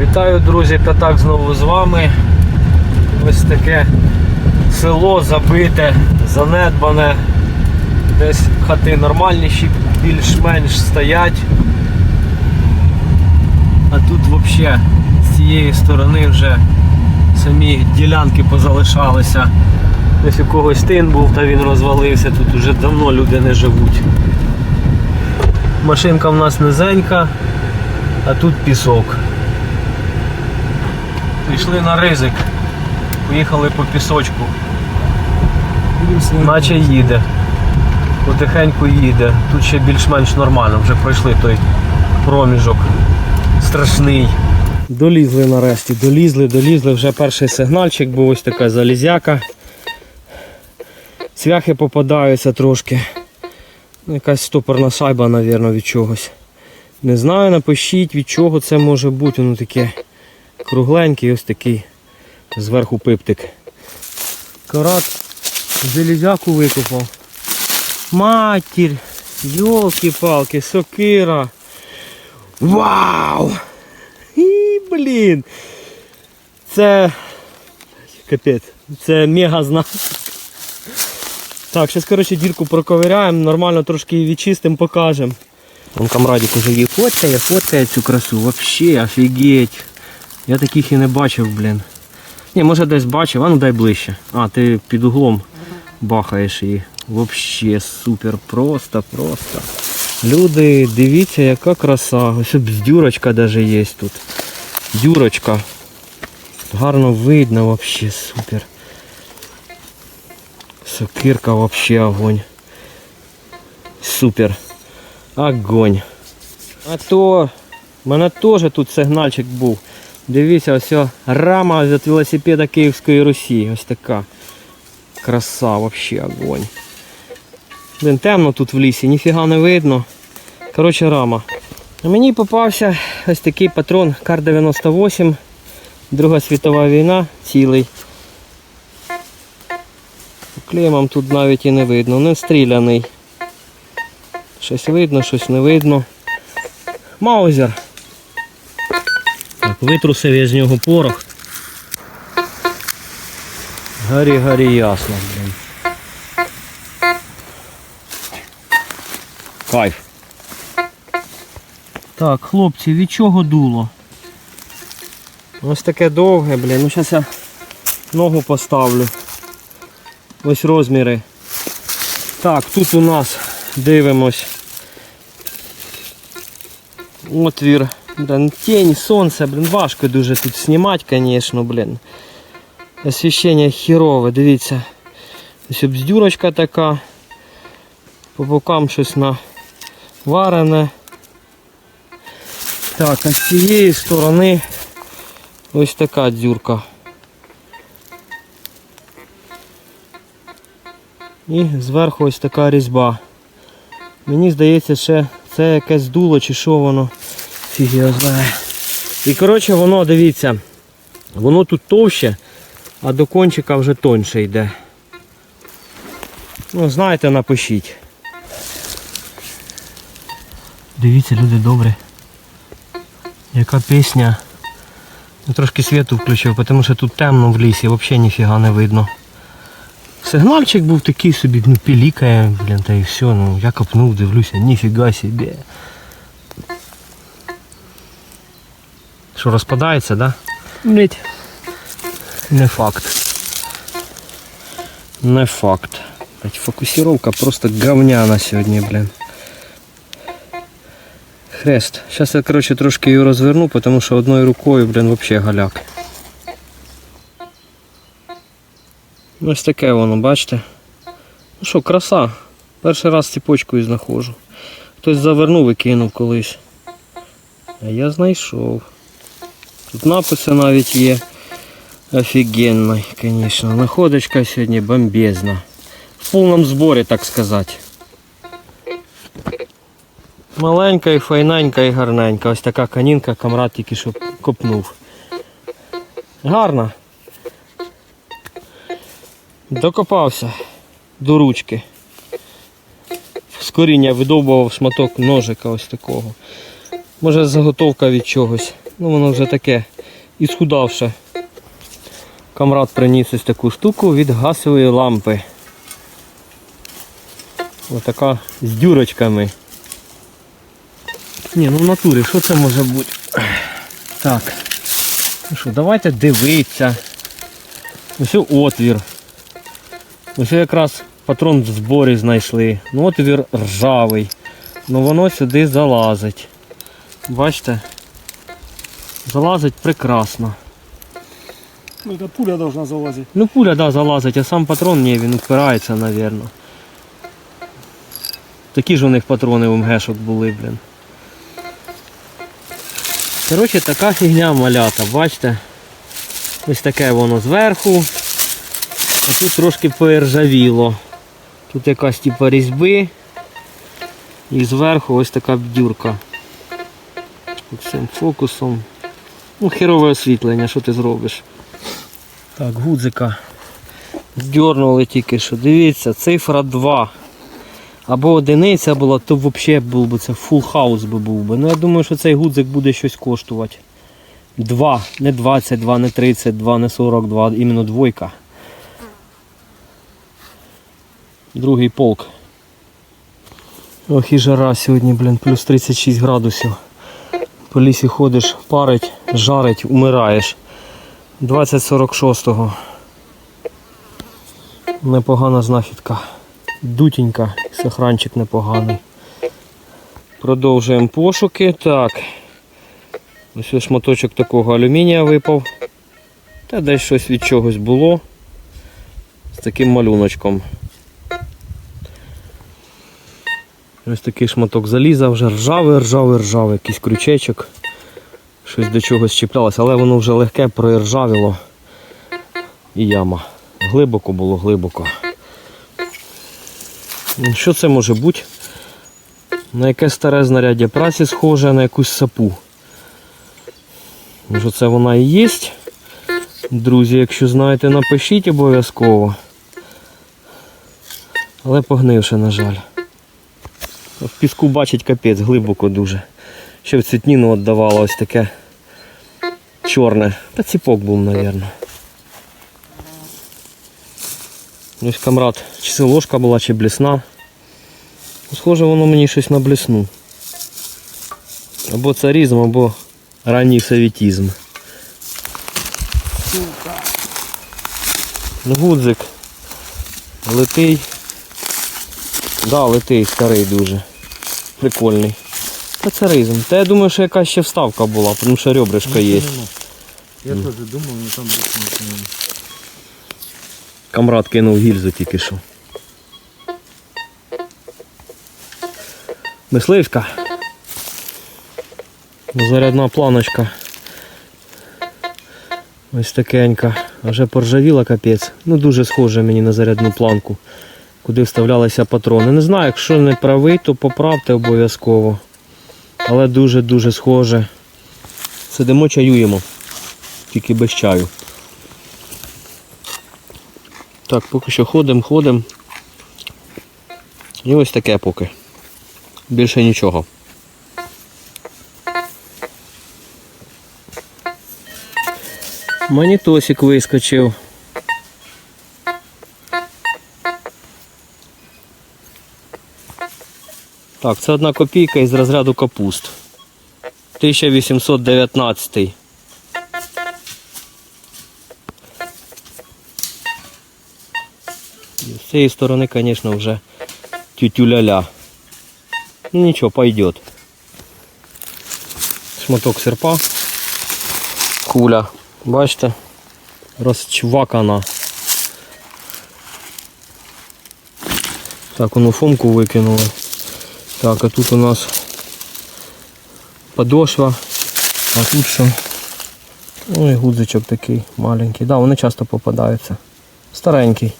Вітаю, друзі, П'ятак знову з вами. Ось таке село забите, занедбане. Десь хати нормальніші, більш-менш стоять. А тут взагалі з цієї сторони вже самі ділянки позалишалися. Десь у когось тин був, та він розвалився, тут вже давно люди не живуть. Машинка в нас низенька, а тут пісок. Пішли на ризик, поїхали по пісочку. Наче їде. Потихеньку їде. Тут ще більш-менш нормально, вже пройшли той проміжок страшний. Долізли нарешті, долізли, долізли. Вже перший сигнальчик був ось така залізяка. Цвяхи попадаються трошки. Ну, Якась стопорна шайба, мабуть, від чогось. Не знаю, напишіть від чого це може бути. Воно таке кругленький, ось такий зверху пиптик. Карат железяку викопав. Матір! Йолки-палки, сокира. Вау! І, блін! Це капець. Це мега знак. Так, зараз, коротше, дірку проковиряємо, нормально трошки її відчистимо, покажемо. Вон камрадик уже її фоткає, фоткає цю красу. Вообще офігеть. Я таких і не бачив, блін. Ні, може десь бачив, а ну дай ближче. А, ти під углом бахаєш її. Вообще супер, просто, просто. Люди, дивіться, яка краса. Ось бздюрочка даже є тут. Дюрочка. Гарно видно, вообще супер. Сокирка вообще огонь. Супер. Огонь. А то в мене теж тут сигнальчик був. Дивіться, ось рама від велосипеда Київської Русі. Ось така. Краса, вообще огонь. Блин, темно тут в лісі, ніфіга не видно. Коротше, рама. Мені попався ось такий патрон Кар-98. Друга світова війна, цілий. Клеймом тут навіть і не видно, не стріляний. Щось видно, щось не видно. Маузер. Так, витрусив я з нього порох. Гарі, гарі ясно, блін. Кайф. Так, хлопці, від чого дуло? Ось таке довге, блін. Ну зараз я ногу поставлю. Ось розміри. Так, тут у нас дивимось. Отвір. Блин, тінь, сонце, блін, важко дуже тут знімати, звісно, блін. Освіщення хірове, дивіться. Ось бздюрочка така. По бокам щось наварене. Так, а з цієї сторони ось така дзюрка. І зверху ось така різьба. Мені здається, ще це якесь дуло чи що воно. Фіг його знає. І коротше воно, дивіться, воно тут товще, а до кончика вже тоньше йде. Ну, знаєте, напишіть. Дивіться, люди добре. Яка пісня. Я трошки світу включив, тому що тут темно в лісі, взагалі ніфіга не видно. Сигнальчик був такий собі, ну пілікає, блін, та і все, ну я копнув, дивлюся, ніфіга собі. Що, розпадається, да? Блять. Не факт. Не факт. Блять, фокусировка просто говняна сьогодні, блін. Хрест. Зараз я, коротше, трошки її розверну, тому що одною рукою, блін, взагалі галяк. Ось таке воно, бачите? Ну що, краса. Перший раз ціпочкою знаходжу. Хтось завернув і кинув колись. А я знайшов. Тут написи навіть є. Офігенний, звісно. Находочка сьогодні бомбезна. В повному зборі, так сказати. Маленька і файненька і гарненька. Ось така канінка, камрад тільки що копнув. Гарна. Докопався до ручки. З коріння видовбував шматок ножика ось такого. Може заготовка від чогось. Ну воно вже таке і схудавше. Камрад приніс ось таку штуку від газової лампи. Отака з дюрочками. Ні, ну в натурі, що це може бути? Так. Ну що, давайте дивитися. Ось отвір. Ось якраз патрон в зборі знайшли. Ну отвір ржавий. Ну воно сюди залазить. Бачите? Залазить прекрасно. Ну, это пуля должна залазить. Ну пуля, да, залазить, а сам патрон ні, він упирається, напевно. Такі ж у них патрони у МГшок були, блін. Коротше, така фігня малята, бачите? Ось таке воно зверху. А тут трошки поіржавіло. Тут якась типа різьби. І зверху ось така бдюрка. Цим фокусом. Ну, херове освітлення, що ти зробиш? Так, гудзика. Здернули тільки що. Дивіться, цифра 2. Або одиниця була, то взагалі був би це фул хаус би був би. Ну я думаю, що цей гудзик буде щось коштувати. 2, не 22, не 32, не 42, іменно двойка. Другий полк. Ох і жара сьогодні, блін, плюс 36 градусів. По лісі ходиш, парить, жарить, умираєш. 2046-го. Непогана знахідка. Дутінька, сохранчик непоганий. Продовжуємо пошуки. Так. Ось шматочок такого алюмінія випав. Та десь щось від чогось було. З таким малюночком. Ось такий шматок заліза, вже ржавий, ржавий, ржавий, якийсь крючечок. Щось до чогось чіплялося, але воно вже легке проіржавіло. І яма. Глибоко було, глибоко. Ну, Що це може бути? На яке старе знаряддя праці схоже на якусь сапу. Може це вона і є? Друзі, якщо знаєте, напишіть обов'язково. Але погнивши, на жаль. В піску бачить капець, глибоко дуже. Ще в цвітніну віддавало ось таке чорне. Та ціпок був, мабуть. Ось камрад, чи це ложка була, чи блісна. Схоже, воно мені щось на блісну. Або царізм, або ранній совітізм. Гудзик. Литий. Да, литий, старий дуже. Прикольний. Та царизм. Та я думаю, що якась ще вставка була, тому що ребришка є. Я тоже думал, но там больше ничего нет. Камрад кинув гільзу тільки що. Мисливська. Зарядна планочка. Ось такенька. А вже поржавіла капець. Ну дуже схоже мені на зарядну планку, куди вставлялися патрони. Не знаю, якщо не правий, то поправте обов'язково. Але дуже-дуже схоже. Сидимо чаюємо. Тільки без чаю. Так, поки що ходимо, ходимо. І ось таке поки. Більше нічого. Манітосик вискочив. Так, це одна копійка із розряду капуст. 1819. І З цієї сторони, звісно, вже тютю-ля-ля. Ну нічого, пойдет. Шматок серпа. Куля. Бачите? Розчвакана. Так, воно фомку викинули. Так, а тут у нас подошва. А тут що? Ой, гудзичок такий маленький. Да, вони часто попадаються. Старенький.